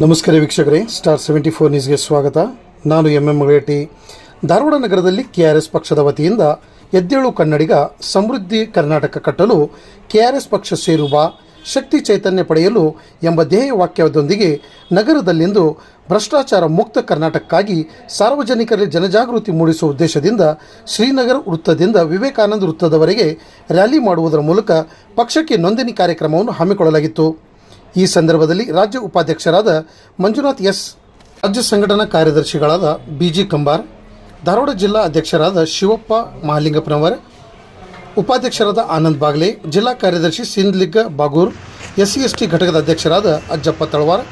ನಮಸ್ಕಾರ ವೀಕ್ಷಕರೇ star seventy four ನ್ಯೂಸ್ಗೆ ಸ್ವಾಗತ. ನಾನು ಎಂ ಎಂ ಮಗಳೇಟಿ ಧಾರವಾಡ ನಗರದಲ್ಲಿ ಕೆಆರ್ಎಸ್ ಪಕ್ಷದ ವತಿಯಿಂದ ಎದ್ದೇಳು ಕನ್ನಡಿಗ ಸಮೃದ್ಧಿ ಕರ್ನಾಟಕ ಕಟ್ಟಲು ಕೆಆರ್ಎಸ್ ಪಕ್ಷ ಸೇರುವ ಶಕ್ತಿ ಚೈತನ್ಯ ಪಡೆಯಲು ಎಂಬ ಧ್ಯೇಯ ವಾಕ್ಯದೊಂದಿಗೆ ನಗರದಲ್ಲಿಂದು ಭ್ರಷ್ಟಾಚಾರ ಮುಕ್ತ ಕರ್ನಾಟಕಕ್ಕಾಗಿ ಸಾರ್ವಜನಿಕರಲ್ಲಿ ಜನಜಾಗೃತಿ ಮೂಡಿಸುವ ಉದ್ದೇಶದಿಂದ ಶ್ರೀನಗರ ವೃತ್ತದಿಂದ ವಿವೇಕಾನಂದ ವೃತ್ತದವರೆಗೆ ರ್ಯಾಲಿ ಮಾಡುವುದರ ಮೂಲಕ ಪಕ್ಷಕ್ಕೆ ನೋಂದಣಿ ಕಾರ್ಯಕ್ರಮವನ್ನು ಹಮ್ಮಿಕೊಳ್ಳಲಾಗಿತ್ತು. ಈ ಸಂದರ್ಭದಲ್ಲಿ ರಾಜ್ಯ ಉಪಾಧ್ಯಕ್ಷರಾದ ಮಂಜುನಾಥ್ ಎಸ್, ರಾಜ್ಯ ಸಂಘಟನಾ ಕಾರ್ಯದರ್ಶಿಗಳಾದ ಬಿಜಿ ಕಂಬಾರ್, ಧಾರವಾಡ ಜಿಲ್ಲಾ ಅಧ್ಯಕ್ಷರಾದ ಶಿವಪ್ಪ ಮಹಾಲಿಂಗಪ್ಪನವರ್, ಉಪಾಧ್ಯಕ್ಷರಾದ ಆನಂದ್ ಬಾಗ್ಲೆ, ಜಿಲ್ಲಾ ಕಾರ್ಯದರ್ಶಿ ಸಿಂಧ್ಲಿಗ್ಗ ಬಾಗೂರ್ ಎಸ್ ಎಸ್ ಟಿ ಘಟಕದ ಅಧ್ಯಕ್ಷರಾದ ಅಜ್ಜಪ್ಪ ತಳವಾರ್,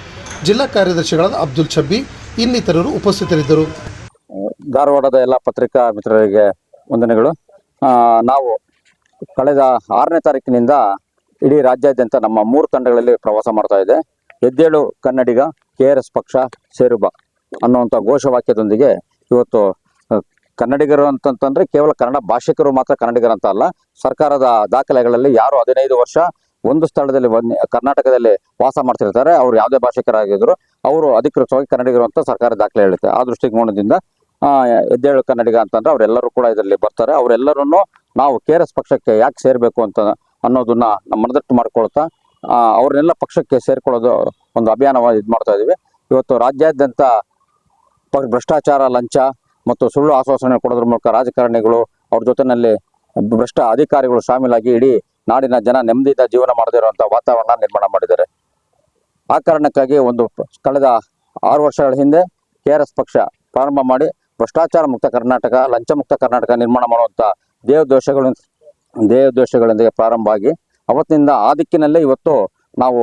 ಜಿಲ್ಲಾ ಕಾರ್ಯದರ್ಶಿಗಳಾದ ಅಬ್ದುಲ್ ಛಬ್ಬಿ ಇನ್ನಿತರರು ಉಪಸ್ಥಿತರಿದ್ದರು. ಧಾರವಾಡದ ಎಲ್ಲ ಪತ್ರಿಕಾ ಮಿತ್ರರಿಗೆ ವಂದನೆಗಳು. ನಾವು ಕಳೆದ ಆರನೇ ತಾರೀಕಿನಿಂದ ಇಡೀ ರಾಜ್ಯಾದ್ಯಂತ ನಮ್ಮ ಮೂರು ತಂಡಗಳಲ್ಲಿ ಪ್ರವಾಸ ಮಾಡ್ತಾ ಇದೆ. ಎದ್ದೇಳು ಕನ್ನಡಿಗ, ಕೆ ಆರ್ ಎಸ್ ಪಕ್ಷ ಸೇರುಬ ಅನ್ನುವಂಥ ಘೋಷವಾಕ್ಯದೊಂದಿಗೆ ಇವತ್ತು ಕನ್ನಡಿಗರು ಅಂತಂತಂದ್ರೆ ಕೇವಲ ಕನ್ನಡ ಭಾಷಿಕರು ಮಾತ್ರ ಕನ್ನಡಿಗರಂತ ಅಲ್ಲ, ಸರ್ಕಾರದ ದಾಖಲೆಗಳಲ್ಲಿ ಯಾರು ಹದಿನೈದು ವರ್ಷ ಒಂದು ಸ್ಥಳದಲ್ಲಿ ಕರ್ನಾಟಕದಲ್ಲಿ ವಾಸ ಮಾಡ್ತಿರ್ತಾರೆ, ಅವ್ರು ಯಾವುದೇ ಭಾಷಿಕರಾಗಿದ್ರು ಅವರು ಅಧಿಕೃತವಾಗಿ ಕನ್ನಡಿಗರು ಅಂತ ಸರ್ಕಾರ ದಾಖಲೆ ಹೇಳುತ್ತೆ. ಆ ದೃಷ್ಟಿಕೋನದಿಂದ ಎದ್ದೇಳು ಕನ್ನಡಿಗ ಅಂತಂದ್ರೆ ಅವರೆಲ್ಲರೂ ಕೂಡ ಇದರಲ್ಲಿ ಬರ್ತಾರೆ. ಅವರೆಲ್ಲರನ್ನು ನಾವು ಕೆ ಪಕ್ಷಕ್ಕೆ ಯಾಕೆ ಸೇರಬೇಕು ಅಂತ ಅನ್ನೋದನ್ನ ನಮ್ಮ ಮನದಟ್ಟು ಮಾಡ್ಕೊಳ್ತಾ ಅವ್ರನ್ನೆಲ್ಲ ಪಕ್ಷಕ್ಕೆ ಸೇರ್ಕೊಳ್ಳೋದು ಒಂದು ಅಭಿಯಾನವಾಗಿ ಇದು ಮಾಡ್ತಾ ಇದೀವಿ. ಇವತ್ತು ರಾಜ್ಯಾದ್ಯಂತ ಭ್ರಷ್ಟಾಚಾರ, ಲಂಚ ಮತ್ತು ಸುಳ್ಳು ಆಶ್ವಾಸನೆ ಕೊಡೋದ್ರ ಮೂಲಕ ರಾಜಕಾರಣಿಗಳು ಅವ್ರ ಜೊತೆನಲ್ಲಿ ಭ್ರಷ್ಟ ಅಧಿಕಾರಿಗಳು ಶಾಮೀಲಾಗಿ ಇಡೀ ನಾಡಿನ ಜನ ನೆಮ್ಮದಿಯಿಂದ ಜೀವನ ಮಾಡದೇ ಇರುವಂಥ ವಾತಾವರಣ ನಿರ್ಮಾಣ ಮಾಡಿದ್ದಾರೆ. ಆ ಕಾರಣಕ್ಕಾಗಿ ಒಂದು ಕಳೆದ ಆರು ವರ್ಷಗಳ ಹಿಂದೆ ಕೆ ಪಕ್ಷ ಪ್ರಾರಂಭ ಮಾಡಿ ಭ್ರಷ್ಟಾಚಾರ ಮುಕ್ತ ಕರ್ನಾಟಕ, ಲಂಚ ಮುಕ್ತ ಕರ್ನಾಟಕ ನಿರ್ಮಾಣ ಮಾಡುವಂಥ ದೇವದೋಷಗಳು ದೇವದೋಷಗಳೊಂದಿಗೆ ಪ್ರಾರಂಭ ಆಗಿ ಅವತ್ತಿನಿಂದ ಆ ದಿಕ್ಕಿನಲ್ಲೇ ಇವತ್ತು ನಾವು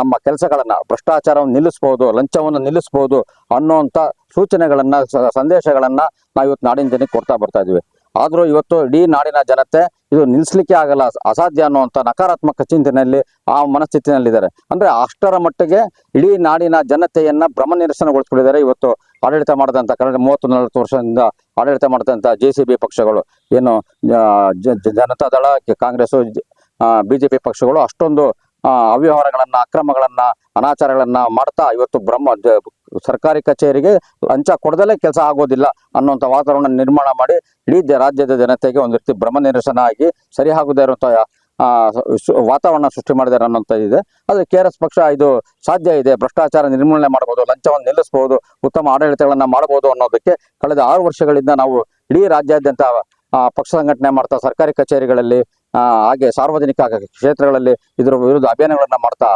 ನಮ್ಮ ಕೆಲಸಗಳನ್ನು, ಭ್ರಷ್ಟಾಚಾರವನ್ನು ನಿಲ್ಲಿಸ್ಬೋದು, ಲಂಚವನ್ನು ನಿಲ್ಲಿಸ್ಬೋದು ಅನ್ನೋವಂಥ ಸೂಚನೆಗಳನ್ನು ಸಂದೇಶಗಳನ್ನು ನಾವು ಇವತ್ತು ನಾಡಿನ ಜನಕ್ಕೆ ಕೊಡ್ತಾ ಬರ್ತಾ ಇದ್ದೀವಿ. ಆದರೂ ಇವತ್ತು ಇಡೀ ನಾಡಿನ ಜನತೆ ಇದು ನಿಲ್ಲಿಸ್ಲಿಕ್ಕೆ ಆಗಲ್ಲ, ಅಸಾಧ್ಯ ಅನ್ನುವಂಥ ನಕಾರಾತ್ಮಕ ಚಿಂತನೆಯಲ್ಲಿ ಆ ಮನಸ್ಥಿತಿನಲ್ಲಿದ್ದಾರೆ. ಅಂದರೆ ಅಷ್ಟರ ಮಟ್ಟಿಗೆ ಇಡೀ ನಾಡಿನ ಜನತೆಯನ್ನು ಭ್ರಮ ನಿರಸನಗೊಳಿಸ್ಬಿಟ್ಟಿದ್ದಾರೆ ಇವತ್ತು ಆಡಳಿತ ಮಾಡಿದಂಥ ಕಳೆದ ಮೂವತ್ತು, ನಲವತ್ತು ವರ್ಷದಿಂದ ಆಡಳಿತ ಮಾಡಿದಂಥ ಜೆ ಸಿ ಬಿ ಪಕ್ಷಗಳು. ಏನು ಜನತಾ ದಳ ಕಾಂಗ್ರೆಸ್ ಬಿಜೆಪಿ ಪಕ್ಷಗಳು ಅಷ್ಟೊಂದು ಅವ್ಯವಹಾರಗಳನ್ನು, ಅಕ್ರಮಗಳನ್ನ, ಅನಾಚಾರಗಳನ್ನ ಮಾಡ್ತಾ ಇವತ್ತು ಬ್ರಹ್ಮ ಸರ್ಕಾರಿ ಕಚೇರಿಗೆ ಲಂಚ ಕೊಡದಲ್ಲೇ ಕೆಲಸ ಆಗೋದಿಲ್ಲ ಅನ್ನುವಂಥ ವಾತಾವರಣ ನಿರ್ಮಾಣ ಮಾಡಿ ಇಡೀ ರಾಜ್ಯದ ಜನತೆಗೆ ಒಂದು ರೀತಿ ಭ್ರಮ ನಿರಸನ ಆಗಿ ಸರಿ ಆಗೋದೇ ಇರುವಂಥ ವಾತಾವರಣ ಸೃಷ್ಟಿ ಮಾಡಿದ್ದಾರೆ ಅನ್ನೋಂಥ ಇದೆ. ಆದರೆ ಕೆ ಪಕ್ಷ ಇದು ಸಾಧ್ಯ ಇದೆ. ಭ್ರಷ್ಟಾಚಾರ ನಿರ್ಮೂಲನೆ ಮಾಡ್ಬೋದು, ಲಂಚವನ್ನು ನಿಲ್ಲಿಸ್ಬೋದು, ಉತ್ತಮ ಆಡಳಿತಗಳನ್ನು ಮಾಡ್ಬೋದು ಅನ್ನೋದಕ್ಕೆ ಕಳೆದ ಆರು ವರ್ಷಗಳಿಂದ ನಾವು ಇಡೀ ರಾಜ್ಯಾದ್ಯಂತ ಪಕ್ಷ ಸಂಘಟನೆ ಮಾಡ್ತಾ, ಸರ್ಕಾರಿ ಕಚೇರಿಗಳಲ್ಲಿ ಹಾಗೆ ಸಾರ್ವಜನಿಕ ಕ್ಷೇತ್ರಗಳಲ್ಲಿ ಇದರ ವಿರುದ್ಧ ಅಭಿಯಾನಗಳನ್ನ ಮಾಡ್ತಾ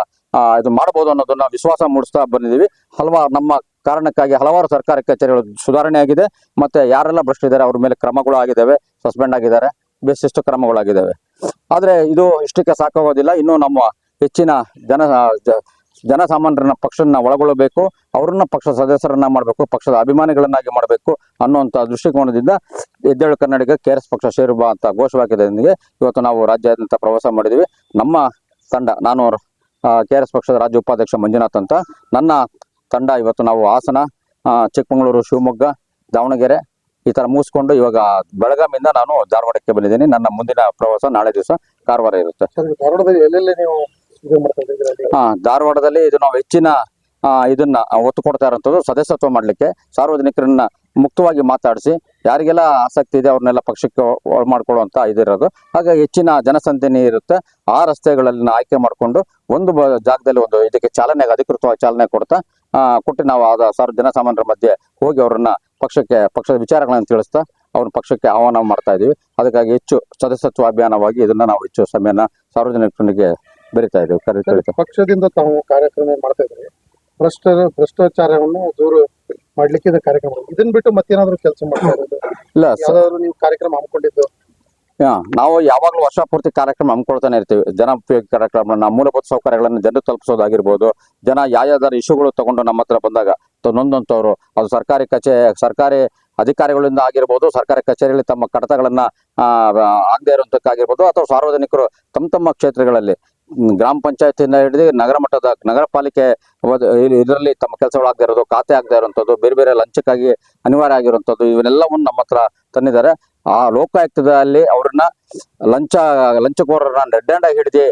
ಇದು ಮಾಡಬಹುದು ಅನ್ನೋದನ್ನ ವಿಶ್ವಾಸ ಮೂಡಿಸ್ತಾ ಬಂದಿದ್ದೀವಿ. ಹಲವಾರು ನಮ್ಮ ಕಾರಣಕ್ಕಾಗಿ ಹಲವಾರು ಸರ್ಕಾರಿ ಕಚೇರಿಗಳು ಸುಧಾರಣೆ ಆಗಿದೆ. ಮತ್ತೆ ಯಾರೆಲ್ಲ ಭ್ರಷ್ಟಿದ್ದಾರೆ, ಅವ್ರ ಮೇಲೆ ಕ್ರಮಗಳು ಆಗಿದ್ದಾವೆ, ಸಸ್ಪೆಂಡ್ ಆಗಿದ್ದಾರೆ, ಬೇಸಿಷ್ಟು ಕ್ರಮಗಳಾಗಿದ್ದಾವೆ. ಆದ್ರೆ ಇದು ಇಷ್ಟಕ್ಕೆ ಸಾಕಾಗೋದಿಲ್ಲ. ಇನ್ನು ನಮ್ಮ ಹೆಚ್ಚಿನ ಜನ ಜನಸಾಮಾನ್ಯರನ್ನ ಪಕ್ಷನ ಒಳಗೊಳ್ಳಬೇಕು ಅವ್ರನ್ನ ಪಕ್ಷ ಸದಸ್ಯರನ್ನ ಮಾಡಬೇಕು, ಪಕ್ಷದ ಅಭಿಮಾನಿಗಳನ್ನಾಗಿ ಮಾಡಬೇಕು ಅನ್ನುವಂಥ ದೃಷ್ಟಿಕೋನದಿಂದ ಎದ್ದೇಳು ಕನ್ನಡಿಗ ಕೆ ಆರ್ ಎಸ್ ಪಕ್ಷ ಸೇರುವ ಅಂತ ಘೋಷವಾಕ್ಯದೊಂದಿಗೆ ಇವತ್ತು ನಾವು ರಾಜ್ಯಾದ್ಯಂತ ಪ್ರವಾಸ ಮಾಡಿದ್ದೀವಿ. ನಮ್ಮ ತಂಡ, ನಾನು ಕೆ ಪಕ್ಷದ ರಾಜ್ಯ ಉಪಾಧ್ಯಕ್ಷ ಮಂಜುನಾಥ್ ಅಂತ. ನನ್ನ ತಂಡ ಇವತ್ತು ನಾವು ಹಾಸನ ಚಿಕ್ಕಮಗಳೂರು, ಶಿವಮೊಗ್ಗ, ದಾವಣಗೆರೆ ಈ ತರ ಮುಗಿಸ್ಕೊಂಡು ಇವಾಗ ಬೆಳಗಾವಿಯಿಂದ ನಾನು ಧಾರವಾಡಕ್ಕೆ ಬಂದಿದ್ದೀನಿ. ನನ್ನ ಮುಂದಿನ ಪ್ರವಾಸ ನಾಳೆ ದಿವಸ ಕಾರವಾರ ಇರುತ್ತೆ. ಹಾ ಧಾರವಾಡದಲ್ಲಿ ಇದು ನಾವು ಹೆಚ್ಚಿನ ಇದನ್ನ ಒತ್ತು ಕೊಡ್ತಾ ಇರೋಂಥದ್ದು ಸದಸ್ಯತ್ವ ಮಾಡ್ಲಿಕ್ಕೆ ಸಾರ್ವಜನಿಕರನ್ನ ಮುಕ್ತವಾಗಿ ಮಾತಾಡಿಸಿ ಯಾರಿಗೆಲ್ಲ ಆಸಕ್ತಿ ಇದೆ ಅವ್ರನ್ನೆಲ್ಲ ಪಕ್ಷಕ್ಕೆ ಮಾಡ್ಕೊಳ್ಳುವಂತ ಇದಿರೋದು ಹಾಗಾಗಿ ಹೆಚ್ಚಿನ ಜನಸಂದಣಿ ಇರುತ್ತೆ. ಆ ರಸ್ತೆಗಳಲ್ಲಿ ಆಯ್ಕೆ ಮಾಡಿಕೊಂಡು ಒಂದು ಜಾಗದಲ್ಲಿ ಒಂದು ಇದಕ್ಕೆ ಚಾಲನೆಗೆ ಅಧಿಕೃತವಾಗಿ ಚಾಲನೆ ಕೊಡ್ತಾ ಕೊಟ್ಟು ನಾವು ಆದ ಸಾರ್ ಜನಸಾಮಾನ್ಯರ ಮಧ್ಯೆ ಹೋಗಿ ಅವ್ರನ್ನ ಪಕ್ಷಕ್ಕೆ ಪಕ್ಷದ ವಿಚಾರಗಳನ್ನು ತಿಳಿಸ್ತಾ ಅವ್ರ ಪಕ್ಷಕ್ಕೆ ಆಹ್ವಾನ ಮಾಡ್ತಾ ಇದೀವಿ. ಅದಕ್ಕಾಗಿ ಹೆಚ್ಚು ಸದಸ್ಯತ್ವ ಅಭಿಯಾನವಾಗಿ ಇದನ್ನ ನಾವು ಹೆಚ್ಚು ಸಮಯನ ಸಾರ್ವಜನಿಕರಿಗೆ ಬೆರಿತಾ ಇದ್ದೀವಿ ಕರೆ ಪಕ್ಷದಿಂದ ತಾವು ಕಾರ್ಯಕ್ರಮ ಮಾಡ್ತಾ ಇದ್ರಿ. ಭ್ರಷ್ಟ ಭ್ರಷ್ಟಾಚಾರವನ್ನು ದೂರ ಮಾಡ್ಲಿಕ್ಕೆ ಇದು ಕಾರ್ಯಕ್ರಮ. ಇದನ್ನ ಬಿಟ್ಟು ಮತ್ತೇನಾದ್ರೂ ಕೆಲಸ ಮಾಡ್ತಾ ಇರೋದು? ಇಲ್ಲ ಸರ್ ನೀವು ಕಾರ್ಯಕ್ರಮ ಹಮ್ಮಿಕೊಂಡಿದ್ದು? ನಾವು ಯಾವಾಗಲೂ ವರ್ಷ ಪೂರ್ತಿ ಕಾರ್ಯಕ್ರಮ ಹಮ್ಮಿಕೊಳ್ತಾನೆ ಇರ್ತೀವಿ. ಜನೋಪಯೋಗಿ ಕಾರ್ಯಕ್ರಮಗಳನ್ನ, ಮೂಲಭೂತ ಸೌಕರ್ಯಗಳನ್ನು ಜನರು ತಲುಪಿಸೋದಾಗಿರ್ಬೋದು, ಜನ ಯಾವ ಯಾವ್ದಾದ್ರು ಇಶ್ಯೂಗಳು ತಗೊಂಡು ನಮ್ಮ ಹತ್ರ ಬಂದಾಗ ನೊಂದಂತವ್ರು, ಅದು ಸರ್ಕಾರಿ ಕಚೇ, ಸರ್ಕಾರಿ ಅಧಿಕಾರಿಗಳಿಂದ ಆಗಿರ್ಬೋದು, ಸರ್ಕಾರಿ ಕಚೇರಿಯಲ್ಲಿ ತಮ್ಮ ಕಡತಗಳನ್ನ ಆಗದೇ ಇರುವಂತಕ್ಕಾಗಿರ್ಬೋದು, ಅಥವಾ ಸಾರ್ವಜನಿಕರು ತಮ್ಮ ತಮ್ಮ ಕ್ಷೇತ್ರಗಳಲ್ಲಿ ಗ್ರಾಮ ಪಂಚಾಯತಿಯಿಂದ ಹಿಡಿದು ನಗರ ಮಟ್ಟದ, ನಗರ ಪಾಲಿಕೆ ಇದರಲ್ಲಿ ತಮ್ಮ ಕೆಲಸಗಳಾಗದೇ ಇರೋದು, ಖಾತೆ ಆಗದೆ ಇರುವಂಥದ್ದು ಬೇರೆ ಬೇರೆ ಲಂಚಕ್ಕಾಗಿ ಅನಿವಾರ್ಯ ಆಗಿರುವಂಥದ್ದು ಇವನ್ನೆಲ್ಲವನ್ನು ನಮ್ಮ ಹತ್ರ ತಂದಿದ್ದಾರೆ. ಆ ಲೋಕಾಯುಕ್ತದಲ್ಲಿ ಅವ್ರನ್ನ ಲಂಚ, ಲಂಚಕೋರರನ್ನ ರೆಡ್ ಹ್ಯಾಂಡ್ ಆಗಿ ಹಿಡಿದು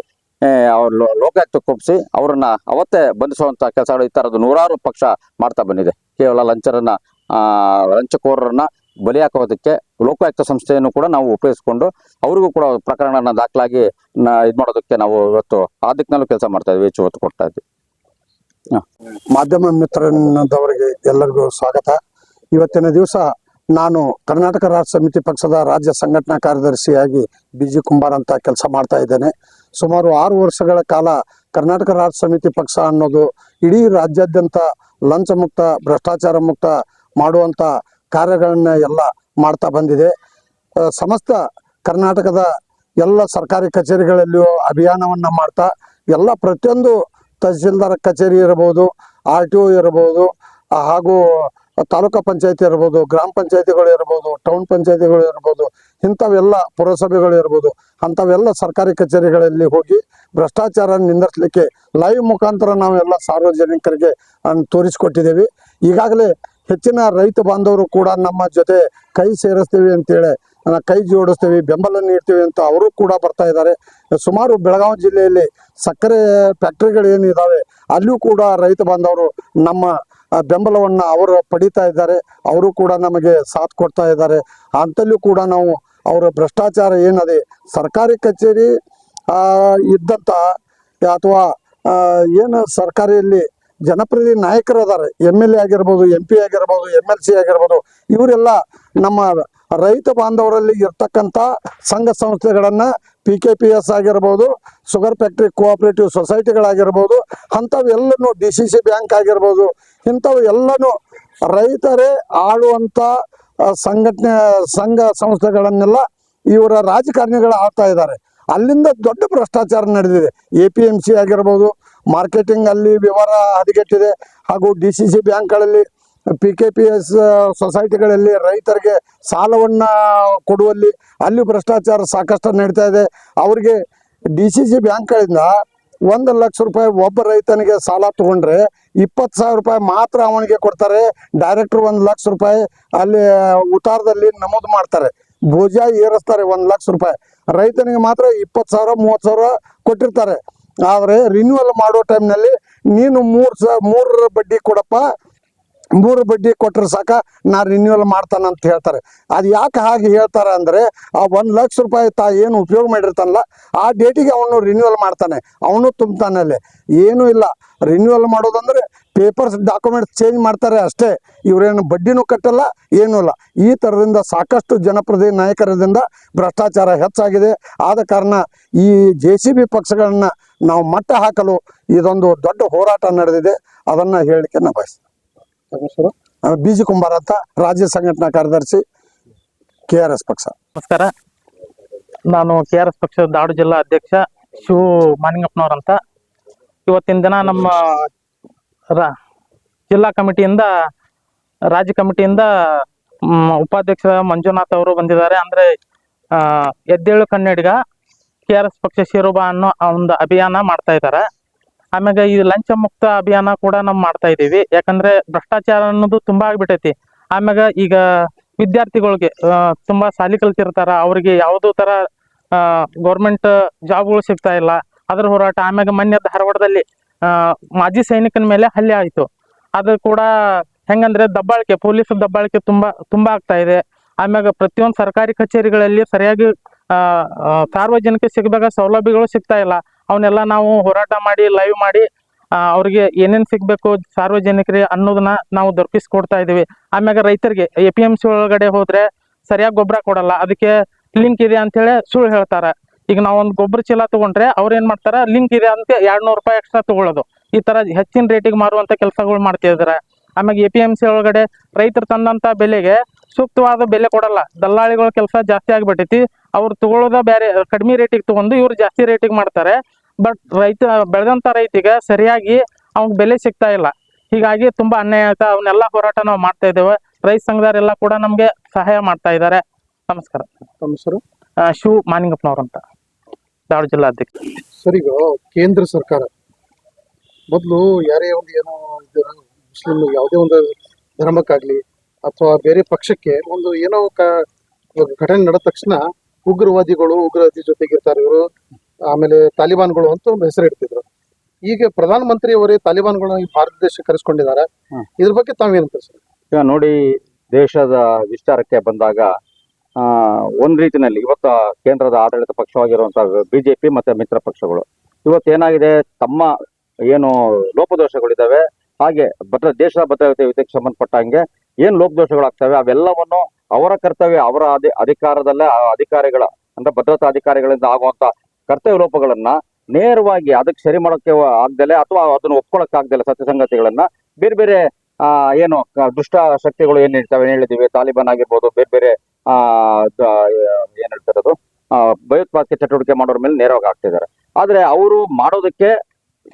ಅವ್ರ ಲೋಕಾಯುಕ್ತ ಕೊಪ್ಪಿಸಿ ಅವ್ರನ್ನ ಅವತ್ತೇ ಬಂಧಿಸುವಂತ ಕೆಲಸಗಳು ಈ ತರದ್ದು ನೂರಾರು ಪಕ್ಷ ಮಾಡ್ತಾ ಬಂದಿದೆ. ಕೇವಲ ಲಂಚರನ್ನ ಲಂಚಕೋರರನ್ನ ಬಲಿ ಹಾಕೋದಕ್ಕೆ ಲೋಕಾಯುಕ್ತ ಸಂಸ್ಥೆಯನ್ನು ಕೂಡ ನಾವು ಉಪಯೋಗಿಸ್ಕೊಂಡು ಅವ್ರಿಗೂ ಕೂಡ ಪ್ರಕರಣನ ದಾಖಲಾಗಿ ಇದು ಮಾಡೋದಕ್ಕೆ ನಾವು ಇವತ್ತು ಆ ದಿಕ್ಕಿನಲ್ಲೂ ಕೆಲಸ ಮಾಡ್ತಾ ಇದ್ವಿ ಹೆಚ್ಚು ಒತ್ತು ಕೊಡ್ತಾ ಇದ್ವಿ. ಮಾಧ್ಯಮ ಮಿತ್ರನದವರಿಗೆ ಎಲ್ಲರಿಗೂ ಸ್ವಾಗತ. ಇವತ್ತಿನ ದಿವಸ ನಾನು ಕರ್ನಾಟಕ ರಾಜ್ಯ ಸಮಿತಿ ಪಕ್ಷದ ರಾಜ್ಯ ಸಂಘಟನಾ ಕಾರ್ಯದರ್ಶಿಯಾಗಿ ಬಿ ಜಿ ಕುಂಬಾರ್ ಅಂತ ಕೆಲಸ ಮಾಡ್ತಾ ಇದ್ದೇನೆ. ಸುಮಾರು ಆರು ವರ್ಷಗಳ ಕಾಲ ಕರ್ನಾಟಕ ರಾಜ್ಯ ಸಮಿತಿ ಪಕ್ಷ ಅನ್ನೋದು ಇಡೀ ರಾಜ್ಯಾದ್ಯಂತ ಲಂಚ ಮುಕ್ತ ಭ್ರಷ್ಟಾಚಾರ ಮುಕ್ತ ಮಾಡುವಂತ ಕಾರ್ಯಗಳನ್ನ ಎಲ್ಲ ಮಾಡ್ತಾ ಬಂದಿದೆ. ಸಮಸ್ತ ಕರ್ನಾಟಕದ ಎಲ್ಲ ಸರ್ಕಾರಿ ಕಚೇರಿಗಳಲ್ಲಿಯೂ ಅಭಿಯಾನವನ್ನ ಮಾಡ್ತಾ ಎಲ್ಲ ಪ್ರತಿಯೊಂದು ತಹಸೀಲ್ದಾರ್ ಕಚೇರಿ ಇರಬಹುದು, ಆರ್ ಟಿ ಒ ಇರಬಹುದು ಹಾಗೂ ತಾಲೂಕಾ ಪಂಚಾಯಿತಿ ಇರ್ಬೋದು, ಗ್ರಾಮ ಪಂಚಾಯತಿಗಳು ಇರ್ಬೋದು, ಟೌನ್ ಪಂಚಾಯತಿಗಳು ಇರ್ಬೋದು, ಇಂಥವೆಲ್ಲ ಪುರಸಭೆಗಳು ಇರ್ಬೋದು, ಅಂಥವೆಲ್ಲ ಸರ್ಕಾರಿ ಕಚೇರಿಗಳಲ್ಲಿ ಹೋಗಿ ಭ್ರಷ್ಟಾಚಾರ ನಿಂದಿಸಲಿಕ್ಕೆ ಲೈವ್ ಮುಖಾಂತರ ನಾವೆಲ್ಲ ಸಾರ್ವಜನಿಕರಿಗೆ ತೋರಿಸಿಕೊಟ್ಟಿದ್ದೇವೆ. ಈಗಾಗಲೇ ಹೆಚ್ಚಿನ ರೈತ ಬಾಂಧವರು ಕೂಡ ನಮ್ಮ ಜೊತೆ ಕೈ ಸೇರಿಸ್ತೀವಿ ಅಂತೇಳಿ ಕೈ ಜೋಡಿಸ್ತೀವಿ ಬೆಂಬಲ ನೀಡ್ತೀವಿ ಅಂತ ಅವರು ಕೂಡ ಬರ್ತಾ ಇದ್ದಾರೆ. ಸುಮಾರು ಬೆಳಗಾವಿ ಜಿಲ್ಲೆಯಲ್ಲಿ ಸಕ್ಕರೆ ಫ್ಯಾಕ್ಟ್ರಿಗಳು ಇದಾವೆ ಅಲ್ಲಿಯೂ ಕೂಡ ರೈತ ಬಾಂಧವರು ನಮ್ಮ ಬೆಂಬಲವನ್ನ ಅವರು ಪಡಿತಾ ಇದ್ದಾರೆ, ಅವರು ಕೂಡ ನಮಗೆ ಸಾಥ್ ಕೊಡ್ತಾ ಇದ್ದಾರೆ. ಅಂತಲ್ಲೂ ಕೂಡ ನಾವು ಅವರ ಭ್ರಷ್ಟಾಚಾರ ಏನದೆ, ಸರ್ಕಾರಿ ಕಚೇರಿ ಇದ್ದಂಥ ಅಥವಾ ಏನು ಸರ್ಕಾರಿಯಲ್ಲಿ ಜನಪ್ರತಿನಿಧಿ ನಾಯಕರು ಎಂ ಎಲ್ ಎ ಆಗಿರ್ಬೋದು ಎಂ ಪಿ ಆಗಿರ್ಬೋದು ಎಂ ಎಲ್ ಸಿ ಆಗಿರ್ಬೋದು, ಇವರೆಲ್ಲ ನಮ್ಮ ರೈತ ಬಾಂಧವರಲ್ಲಿ ಇರ್ತಕ್ಕಂಥ ಸಂಘ ಸಂಸ್ಥೆಗಳನ್ನು ಪಿ ಕೆ ಪಿ ಎಸ್ ಆಗಿರ್ಬೋದು ಶುಗರ್ ಫ್ಯಾಕ್ಟ್ರಿ ಕೋಆಪರೇಟಿವ್ ಸೊಸೈಟಿಗಳಾಗಿರ್ಬೋದು ಅಂಥವೆಲ್ಲನೂ ಡಿ ಸಿ ಸಿ ಬ್ಯಾಂಕ್ ಆಗಿರ್ಬೋದು, ಇಂಥವು ಎಲ್ಲನೂ ರೈತರೇ ಆಳುವಂಥ ಸಂಘಟನೆ, ಸಂಘ ಸಂಸ್ಥೆಗಳನ್ನೆಲ್ಲ ಇವರ ರಾಜಕಾರಣಿಗಳು ಆಡ್ತಾ ಇದ್ದಾರೆ. ಅಲ್ಲಿಂದ ದೊಡ್ಡ ಭ್ರಷ್ಟಾಚಾರ ನಡೆದಿದೆ. ಎ ಪಿ ಎಂ ಸಿ ಆಗಿರ್ಬೋದು ಮಾರ್ಕೆಟಿಂಗ್ ಅಲ್ಲಿ ವಿವರ ಹದಗೆಟ್ಟಿದೆ. ಹಾಗೂ ಡಿ ಸಿ ಸಿ ಬ್ಯಾಂಕ್ಗಳಲ್ಲಿ ಪಿ ಕೆ ಪಿ ಎಸ್ ಸೊಸೈಟಿಗಳಲ್ಲಿ ರೈತರಿಗೆ ಸಾಲವನ್ನು ಕೊಡುವಲ್ಲಿ ಅಲ್ಲಿ ಭ್ರಷ್ಟಾಚಾರ ಸಾಕಷ್ಟು ನಡೀತಾ ಇದೆ. ಅವರಿಗೆ ಡಿ ಸಿ ಸಿ ಬ್ಯಾಂಕ್ಗಳಿಂದ ಒಂದು ಲಕ್ಷ ರೂಪಾಯಿ ಒಬ್ಬ ರೈತನಿಗೆ ಸಾಲ ತಗೊಂಡ್ರೆ ಇಪ್ಪತ್ತು ಸಾವಿರ ರೂಪಾಯಿ ಮಾತ್ರ ಅವನಿಗೆ ಕೊಡ್ತಾರೆ. ಡೈರೆಕ್ಟ್ರ್ ಒಂದು ಲಕ್ಷ ರೂಪಾಯಿ ಅಲ್ಲಿ ಉತ್ತಾರದಲ್ಲಿ ನಮೂದು ಮಾಡ್ತಾರೆ. ಭೋಜ ಏರಿಸ್ತಾರೆ ಒಂದು ಲಕ್ಷ ರೂಪಾಯಿ. ರೈತನಿಗೆ ಮಾತ್ರ ಇಪ್ಪತ್ತು ಸಾವಿರ, ಮೂವತ್ತು ಸಾವಿರ ಕೊಟ್ಟಿರ್ತಾರೆ. ಆದರೆ ರಿನ್ಯೂವಲ್ ಮಾಡೋ ಟೈಮ್ನಲ್ಲಿ ನೀನು ಮೂರು ಸ ಮೂರರ ಬಡ್ಡಿ ಕೊಡಪ್ಪ. ಮೂರು ಬಡ್ಡಿ ಕೊಟ್ಟರೆ ಸಾಕ, ನಾ ರಿನ್ಯೂವಲ್ ಮಾಡ್ತಾನೆ ಅಂತ ಹೇಳ್ತಾರೆ. ಅದು ಯಾಕೆ ಹಾಗೆ ಹೇಳ್ತಾರೆ ಅಂದರೆ, ಆ ಒಂದು ಲಕ್ಷ ರೂಪಾಯಿ ತಾ ಏನು ಉಪಯೋಗ ಮಾಡಿರ್ತಾನಲ್ಲ, ಆ ಡೇಟಿಗೆ ಅವನು ರಿನ್ಯೂವಲ್ ಮಾಡ್ತಾನೆ. ಅವನು ತುಂಬ್ತಾನೆ ಅಲ್ಲಿ. ಏನೂ ಇಲ್ಲ. ರಿನ್ಯೂವಲ್ ಮಾಡೋದಂದ್ರೆ ಪೇಪರ್ಸ್ ಡಾಕ್ಯುಮೆಂಟ್ಸ್ ಚೇಂಜ್ ಮಾಡ್ತಾರೆ ಅಷ್ಟೇ. ಇವರೇನು ಬಡ್ಡಿನೂ ಕಟ್ಟಲ್ಲ, ಏನೂ ಇಲ್ಲ. ಈ ಥರದಿಂದ ಸಾಕಷ್ಟು ಜನಪ್ರತಿ ನಾಯಕರದಿಂದ ಭ್ರಷ್ಟಾಚಾರ ಹೆಚ್ಚಾಗಿದೆ. ಆದ ಕಾರಣ ಈ ಜೆ ಸಿ ಬಿ ಪಕ್ಷಗಳನ್ನ ನಾವು ಮಟ್ಟ ಹಾಕಲು ಇದೊಂದು ದೊಡ್ಡ ಹೋರಾಟ ನಡೆದಿದೆ. ಅದನ್ನು ಹೇಳಲಿಕ್ಕೆ ನಾನು ಬಯಸ್ತೇನೆ. ಬಿ ಜಿ ಕುಂಬಾರ ಅಂತ ರಾಜ್ಯ ಸಂಘಟನಾ ಕಾರ್ಯದರ್ಶಿ ಕೆ ಆರ್ ಎಸ್ ಪಕ್ಷ. ನಮಸ್ಕಾರ. ನಾನು ಕೆ ಆರ್ ಎಸ್ ಪಕ್ಷದ ದಾಡು ಜಿಲ್ಲಾ ಅಧ್ಯಕ್ಷ ಶಿವು ಮಾನಿಂಗಪ್ಪನವ್ರಂತ ಇವತ್ತಿನ ದಿನ ನಮ್ಮ ಜಿಲ್ಲಾ ಕಮಿಟಿಯಿಂದ, ರಾಜ್ಯ ಕಮಿಟಿಯಿಂದ ಉಪಾಧ್ಯಕ್ಷ ಮಂಜುನಾಥ್ ಅವರು ಬಂದಿದ್ದಾರೆ. ಅಂದ್ರೆ ಎದ್ದೇಳು ಕನ್ನಡಿಗ ಕೆ ಆರ್ ಎಸ್ ಪಕ್ಷ ಶಿರೋಬಾ ಅನ್ನೋ ಒಂದು ಅಭಿಯಾನ ಮಾಡ್ತಾ ಇದ್ದಾರೆ. ಆಮ್ಯಾಗ ಈ ಲಂಚ ಮುಕ್ತ ಅಭಿಯಾನ ಕೂಡ ನಾವು ಮಾಡ್ತಾ ಇದ್ದೀವಿ. ಯಾಕಂದ್ರೆ ಭ್ರಷ್ಟಾಚಾರ ಅನ್ನೋದು ತುಂಬಾ ಆಗ್ಬಿಟ್ಟೈತಿ ಆಮ್ಯಾಗ ಈಗ ವಿದ್ಯಾರ್ಥಿಗಳಿಗೆ ತುಂಬಾ ಸಾಲಿ ಕಲ್ತಿರ್ತಾರ. ಅವ್ರಿಗೆ ಯಾವುದೋ ತರ ಗೌರ್ಮೆಂಟ್ ಜಾಬ್ಗಳು ಸಿಗ್ತಾ ಇಲ್ಲ. ಅದ್ರ ಹೋರಾಟ ಆಮ್ಯಾಗ ಮೊನ್ನೆ ಧಾರವಾಡದಲ್ಲಿ ಮಾಜಿ ಸೈನಿಕನ ಮೇಲೆ ಹಲ್ಲೆ ಆಯಿತು. ಅದು ಕೂಡ ಹೆಂಗಂದ್ರೆ ದಬ್ಬಾಳಿಕೆ ಪೊಲೀಸ್ ದಬ್ಬಾಳಿಕೆ ತುಂಬಾ ತುಂಬಾ ಆಗ್ತಾ ಇದೆ. ಆಮ್ಯಾಗ ಪ್ರತಿಯೊಂದು ಸರ್ಕಾರಿ ಕಚೇರಿಗಳಲ್ಲಿ ಸರಿಯಾಗಿ ಸಾರ್ವಜನಿಕ ಸಿಗಬೇಕಾದ ಸೌಲಭ್ಯಗಳು ಸಿಗ್ತಾ ಇಲ್ಲ. ಅವನ್ನೆಲ್ಲ ನಾವು ಹೋರಾಟ ಮಾಡಿ ಲೈವ್ ಮಾಡಿ ಅವ್ರಿಗೆ ಏನೇನು ಸಿಗಬೇಕು ಸಾರ್ವಜನಿಕರಿಗೆ ಅನ್ನೋದನ್ನ ನಾವು ದೊರಕಿಸ್ಕೊಡ್ತಾ ಇದೀವಿ ಆಮ್ಯಾಗ ರೈತರಿಗೆ ಎ ಪಿ ಎಂ ಸಿ ಒಳಗಡೆ ಹೋದ್ರೆ ಸರಿಯಾಗಿ ಗೊಬ್ಬರ ಕೊಡಲ್ಲ. ಅದಕ್ಕೆ ಲಿಂಕ್ ಇದೆ ಅಂತ ಹೇಳಿ ಸುಳ್ಳು ಹೇಳ್ತಾರೆ. ಈಗ ನಾವು ಒಂದು ಗೊಬ್ಬರ ಚೀಲ ತಗೊಂಡ್ರೆ ಅವ್ರು ಏನ್ ಮಾಡ್ತಾರ ಲಿಂಕ್ ಇದೆ ಅಂತ ಎರಡ್ ನೂರು ರೂಪಾಯಿ ಎಕ್ಸ್ಟ್ರಾ ತಗೊಳ್ಳೋದು. ಈ ತರ ಹೆಚ್ಚಿನ ರೇಟಿಗೆ ಮಾರುವಂತ ಕೆಲಸಗಳು ಮಾಡ್ತಿದಾರೆ. ಆಮ್ಯಾಗ ಎ ಪಿ ಎಂ ಸಿ ಒಳಗಡೆ ರೈತರು ತಂದಂತ ಬೆಲೆಗೆ ಸೂಕ್ತವಾದ ಬೆಲೆ ಕೊಡಲ್ಲ. ದಲ್ಲಾಳಿಗಳ ಕೆಲಸ ಜಾಸ್ತಿ ಆಗ್ಬಿಟ್ಟೈತಿ ಅವ್ರು ತಗೊಳ್ಳೋದ ಬೇರೆ ಕಡಿಮೆ ರೇಟಿಗೆ ತಗೊಂಡು ಇವ್ರು ಜಾಸ್ತಿ ರೇಟಿಗೆ ಮಾಡ್ತಾರೆ. ಬಟ್ ರೈತ ಬೆಳೆದಂತ ರೈತಿಗೆ ಸರಿಯಾಗಿ ಅವ್ನಿಗೆ ಬೆಲೆ ಸಿಗ್ತಾ ಇಲ್ಲ. ಹೀಗಾಗಿ ತುಂಬಾ ಅನ್ಯಾಯ ಆಯ್ತಾ ಅವನ್ನೆಲ್ಲ ಹೋರಾಟ ನಾವು ಮಾಡ್ತಾ ಇದ್ದೇವೆ. ರೈತ ಸಂಘದವರೆಲ್ಲ ಕೂಡ ನಮ್ಗೆ ಸಹಾಯ ಮಾಡ್ತಾ ಇದ್ದಾರೆ. ನಮಸ್ಕಾರ. ತಮ್ಮ ಹೆಸರು? ಆ, ಶಿವ್ ಮಾನಿಂಗಪ್ಪನವ್ರಂತ. ದಾವಣ ಜಿಲ್ಲಾ ಅಧ್ಯಕ್ಷ. ಸರ್ ಈಗ ಕೇಂದ್ರ ಸರ್ಕಾರ ಮೊದಲು ಯಾರೇ ಒಂದು ಏನೋ ಇದ್ದಾರೆ ಮುಸ್ಲಿಂ ಯಾವುದೇ ಒಂದು ಧರ್ಮಕ್ಕಾಗ್ಲಿ ಅಥವಾ ಬೇರೆ ಪಕ್ಷಕ್ಕೆ ಒಂದು ಏನೋ ಕ ಘಟನೆ ನಡೆದ ತಕ್ಷಣ ಉಗ್ರವಾದಿಗಳು ಉಗ್ರವಾದಿ ಜೊತೆಗಿರ್ತಾರೆ ಇವರು. ಆಮೇಲೆ ತಾಲಿಬಾನ್ಗಳು ಅಂತ ಒಂದು ಹೆಸರು ಇಡ್ತಿದ್ರು. ಈಗ ಪ್ರಧಾನಮಂತ್ರಿ ಅವರೇ ತಾಲಿಬಾನ್ಗಳು ಈ ಭಾರತ ದೇಶ ಕರೆಸ್ಕೊಂಡಿದ್ದಾರೆ. ಇದ್ರ ಬಗ್ಗೆ ತಾವೇನು ಸರ್ ಈಗ ನೋಡಿ ದೇಶದ ವಿಸ್ತಾರಕ್ಕೆ ಬಂದಾಗ ಆ ಒಂದ್ ರೀತಿನಲ್ಲಿ ಇವತ್ತು ಕೇಂದ್ರದ ಆಡಳಿತ ಪಕ್ಷವಾಗಿರುವಂತಹ ಬಿಜೆಪಿ ಮತ್ತೆ ಮಿತ್ರ ಪಕ್ಷಗಳು. ಇವತ್ತು ಏನಾಗಿದೆ? ತಮ್ಮ ಏನು ಲೋಪದೋಷಗಳಿದ್ದಾವೆ. ಹಾಗೆ ಭದ್ರ ದೇಶದ ಭದ್ರತೆ ಸಂಬಂಧಪಟ್ಟಂಗೆ ಏನ್ ಲೋಪದೋಷಗಳಾಗ್ತವೆ ಅವೆಲ್ಲವನ್ನು ಅವರ ಕರ್ತವ್ಯ ಅವರ ಅಧಿ ಅಧಿಕಾರದಲ್ಲೇ ಆ ಅಧಿಕಾರಿಗಳ ಅಂದ್ರೆ ಭದ್ರತಾ ಅಧಿಕಾರಿಗಳಿಂದ ಆಗುವಂತ ಕರ್ತವ್ಯ ಲೋಪಗಳನ್ನ ನೇರವಾಗಿ ಅದಕ್ಕೆ ಸರಿ ಮಾಡೋಕ್ಕೆ ಆಗ್ದಲೆ ಅಥವಾ ಅದನ್ನು ಒಪ್ಕೊಳಕ್ ಆಗ್ದಲೆ ಸತ್ಯಸಂಗತಿಗಳನ್ನ ಬೇರೆ ಬೇರೆ ಆ ಏನು ದುಷ್ಟ ಶಕ್ತಿಗಳು ಏನ್ ಹೇಳ್ತವೆ? ಹೇಳಿದಿವಿ? ತಾಲಿಬಾನ್ ಆಗಿರ್ಬೋದು ಬೇರೆ ಬೇರೆ ಆ ಏನ್ ಹೇಳ್ತಾರೆ ಅದು? ಆ, ಭಯೋತ್ಪಾದಕ ಚಟುವಟಿಕೆ ಮಾಡೋರ ಮೇಲೆ ನೇರವಾಗಿ ಆಗ್ತಿದ್ದಾರೆ ಆದ್ರೆ ಅವರು ಮಾಡೋದಕ್ಕೆ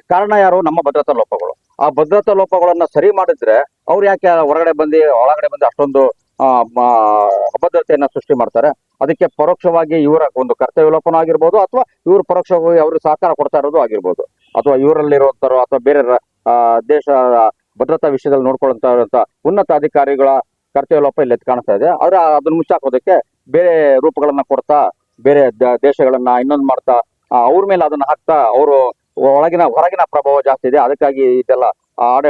ಕಾರಣ ಯಾರು? ನಮ್ಮ ಭದ್ರತಾ ಲೋಪಗಳು. ಆ ಭದ್ರತಾ ಲೋಪಗಳನ್ನ ಸರಿ ಮಾಡಿದ್ರೆ ಅವ್ರು ಯಾಕೆ ಹೊರಗಡೆ ಬಂದು, ಒಳಗಡೆ ಬಂದು ಅಷ್ಟೊಂದು ಅಭದ್ರತೆಯನ್ನ ಸೃಷ್ಟಿ ಮಾಡ್ತಾರೆ? ಅದಕ್ಕೆ ಪರೋಕ್ಷವಾಗಿ ಇವರ ಒಂದು ಕರ್ತವ್ಯ ಲೋಪನ ಆಗಿರ್ಬೋದು, ಅಥವಾ ಇವರು ಪರೋಕ್ಷವಾಗಿ ಅವ್ರಿಗೆ ಸಹಕಾರ ಕೊಡ್ತಾ ಇರೋದು ಆಗಿರ್ಬೋದು. ಅಥವಾ ಇವರಲ್ಲಿರುವಂತರು ಅಥವಾ ಬೇರೆ ದೇಶ, ಭದ್ರತಾ ವಿಷಯದಲ್ಲಿ ನೋಡ್ಕೊಳ್ಳುವಂತ ಉನ್ನತ ಅಧಿಕಾರಿಗಳ ಕರ್ತವ್ಯ ಲೋಪ ಇಲ್ಲಿ ಕಾಣ್ತಾ ಇದೆ. ಆದ್ರೆ ಅದನ್ನ ಮುಚ್ಚಾಕೋದಕ್ಕೆ ಬೇರೆ ರೂಪಗಳನ್ನ ಕೊಡ್ತಾ, ಬೇರೆ ದೇಶಗಳನ್ನ ಇನ್ನೊಂದು ಮಾಡ್ತಾ ಅವ್ರ ಮೇಲೆ ಅದನ್ನ ಹಾಕ್ತಾ, ಅವರು ಒಳಗಿನ ಹೊರಗಿನ ಪ್ರಭಾವ ಜಾಸ್ತಿ ಇದೆ. ಅದಕ್ಕಾಗಿ ಇದೆಲ್ಲ ಆಡ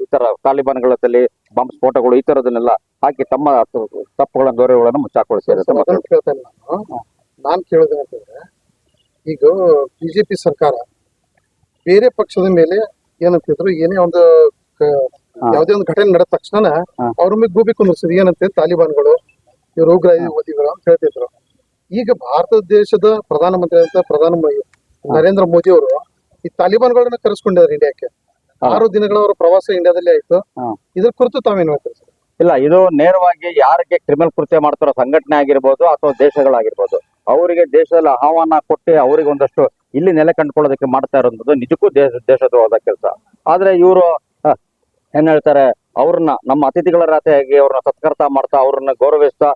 ಈ ತರ ತಾಲಿಬಾನ್ಗಳಲ್ಲಿ ಬಾಂಬ್ ಸ್ಫೋಟಗಳು ಈ ತರದನ್ನೆಲ್ಲ ಹಾಕಿ ತಮ್ಮ ತಪ್ಪುಗಳನ್ನು ದೊರೆಗಳನ್ನು ಮುಚ್ಚಾಕೊಳಿಸಿದ್ದಾರೆ ನಾನು. ನಾನ್ ಕೇಳೋದೇನಂತಂದ್ರೆ ಈಗ ಬಿಜೆಪಿ ಸರ್ಕಾರ ಬೇರೆ ಪಕ್ಷದ ಮೇಲೆ ಏನಂತಿದ್ರು ಏನೇ ಒಂದು. ಯಾವುದೇ ಒಂದು ಘಟನೆ ನಡೆದ ತಕ್ಷಣ. ಅವ್ರ ಮೇಲೆ ಗೂಬಿ ಕುಂದಿರ್ಸಿದ್ರು. ಏನಂತ ತಾಲಿಬಾನ್ಗಳು ಇವರು ಉಗ್ರವಾದಿಗಳು ಅಂತ ಹೇಳ್ತಿದ್ರು. ಈಗ ಭಾರತ ದೇಶದ ಪ್ರಧಾನಮಂತ್ರಿ ಅಂತ ಪ್ರಧಾನ ಮ- ನರೇಂದ್ರ ಮೋದಿ ಅವರು ಈ ತಾಲಿಬಾನ್ಗಳನ್ನ ಕರೆಸ್ಕೊಂಡಿದ್ದಾರೆ ಇಂಡಿಯಾಕ್ಕೆ. ಆರು ದಿನಗಳ ಅವರ ಪ್ರವಾಸ ಇಂಡಿಯಾದಲ್ಲಿ ಆಯ್ತು. ಇದ್ರ ಕುರಿತು ತಾವೇನ್ ಹೇಳ್ತೀರಿ ಸರ್ ಇಲ್ಲ ಇದು ನೇರವಾಗಿ ಯಾರಿಗೆ ಕ್ರಿಮಿನಲ್ ಕೃತ್ಯ ಮಾಡ್ತಾರೋ ಸಂಘಟನೆ ಆಗಿರ್ಬೋದು ಅಥವಾ ದೇಶಗಳಾಗಿರ್ಬೋದು ಅವರಿಗೆ ದೇಶದಲ್ಲಿ ಆಹ್ವಾನ ಕೊಟ್ಟು ಅವರಿಗೆ ಒಂದಷ್ಟು ಇಲ್ಲಿ ನೆಲೆ ಕಂಡುಕೊಳ್ಳೋದಕ್ಕೆ ಮಾಡ್ತಾ ಇರೋದು ನಿಜಕ್ಕೂ ದೇಶ ದೇಶದ್ರೋಹದ ಕೆಲಸ ಆದ್ರೆ ಇವರು ಏನ್ ಹೇಳ್ತಾರೆ ಅವ್ರನ್ನ ನಮ್ಮ ಅತಿಥಿಗಳ ರಾತೆಯಾಗಿ ಅವ್ರನ್ನ ಸತ್ಕರ್ತ ಮಾಡ್ತಾ ಅವ್ರನ್ನ ಗೌರವಿಸ್ತಾ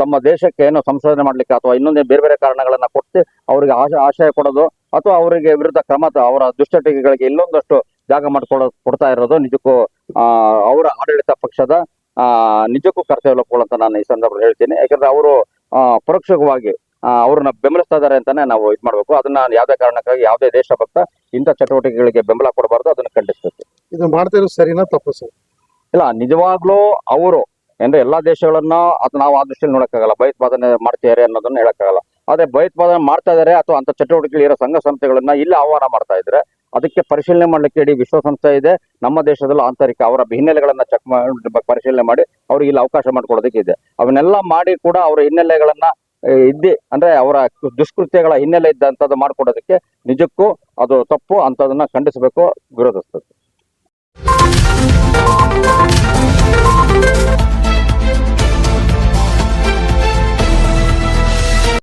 ತಮ್ಮ ದೇಶಕ್ಕೆ ಏನೋ ಸಂಶೋಧನೆ ಮಾಡ್ಲಿಕ್ಕೆ ಅಥವಾ ಇನ್ನೊಂದೇ ಬೇರೆ ಬೇರೆ ಕಾರಣಗಳನ್ನ ಕೊಟ್ಟು ಅವರಿಗೆ ಆಶ ಆಶಯ ಕೊಡೋದು ಅಥವಾ ಅವರಿಗೆ ವಿರುದ್ಧ ಕ್ರಮ ಅವರ ದುಷ್ಟಟಿಕೆಗಳಿಗೆ ಇನ್ನೊಂದಷ್ಟು ಜಾಗ ಮಾಡಿಕೊಡ ಕೊಡ್ತಾ ಇರೋದು ನಿಜಕ್ಕೂ ಆ ಅವರ ಆಡಳಿತ ಪಕ್ಷದ ನಿಜಕ್ಕೂ ಕರ್ತವ್ಯ ಲೋಪಗಳು ಅಂತ ನಾನು ಈ ಸಂದರ್ಭದಲ್ಲಿ ಹೇಳ್ತೀನಿ. ಯಾಕಂದ್ರೆ ಅವರು ಪರೋಕ್ಷವಾಗಿ ಅವ್ರನ್ನ ಬೆಂಬಲಿಸ್ತಾ ಇದಾರೆ ಅಂತಾನೆ ನಾವು ಇದ್ ಮಾಡ್ಬೇಕು. ಅದನ್ನ ಯಾವುದೇ ಕಾರಣಕ್ಕಾಗಿ ಯಾವುದೇ ದೇಶಭಕ್ತ ಇಂಥ ಚಟುವಟಿಕೆಗಳಿಗೆ ಬೆಂಬಲ ಕೊಡಬಾರ್ದು ಅದನ್ನ ಖಂಡಿಸ್ಬೇಕು. ಇದನ್ನ ಮಾಡ್ತಾ ಇರೋದು ಸರಿನಾ ತಪ್ಪು ಸರ್? ಇಲ್ಲ ನಿಜವಾಗ್ಲೂ ಅವರು ಅಂದ್ರೆ ಎಲ್ಲಾ ದೇಶಗಳನ್ನ ಅದು ನಾವು ಆ ದೃಷ್ಟಿಯಲ್ಲಿ ನೋಡಕ್ಕಾಗಲ್ಲ, ಭಯೋತ್ಪಾದನೆ ಮಾಡ್ತಿದ್ದಾರೆ ಅನ್ನೋದನ್ನ ಹೇಳಕ್ಕಾಗಲ್ಲ. ಆದ್ರೆ ಭಯೋತ್ಪಾದನೆ ಮಾಡ್ತಾ ಇದಾರೆ ಅಥವಾ ಅಂತ ಚಟುವಟಿಕೆಗಳು ಇರೋ ಸಂಘ ಸಂಸ್ಥೆಗಳನ್ನ ಇಲ್ಲಿ ಆಹ್ವಾನ ಮಾಡ್ತಾ ಇದ್ರೆ ಅದಕ್ಕೆ ಪರಿಶೀಲನೆ ಮಾಡ್ಲಿಕ್ಕೆ ಇಡೀ ವಿಶ್ವಸಂಸ್ಥೆ ಇದೆ, ನಮ್ಮ ದೇಶದಲ್ಲೂ ಆಂತರಿಕ ಅವರ ಹಿನ್ನೆಲೆಗಳನ್ನ ಚೆಕ್ ಮಾಡಿ ಪರಿಶೀಲನೆ ಮಾಡಿ ಅವ್ರಿಗೆ ಇಲ್ಲಿ ಅವಕಾಶ ಮಾಡ್ಕೊಡೋದಕ್ಕೆ ಇದೆ. ಅವನ್ನೆಲ್ಲ ಮಾಡಿ ಕೂಡ ಅವರ ಹಿನ್ನೆಲೆಗಳನ್ನ ಇದ್ದಿ, ಅಂದ್ರೆ ಅವರ ದುಷ್ಕೃತ್ಯಗಳ ಹಿನ್ನೆಲೆ ಇದ್ದಂಥದ್ದು ಮಾಡ್ಕೊಡೋದಕ್ಕೆ ನಿಜಕ್ಕೂ ಅದು ತಪ್ಪು ಅಂತದನ್ನ ಖಂಡಿಸಬೇಕು, ವಿರೋಧಿಸ್ಬೇಕು.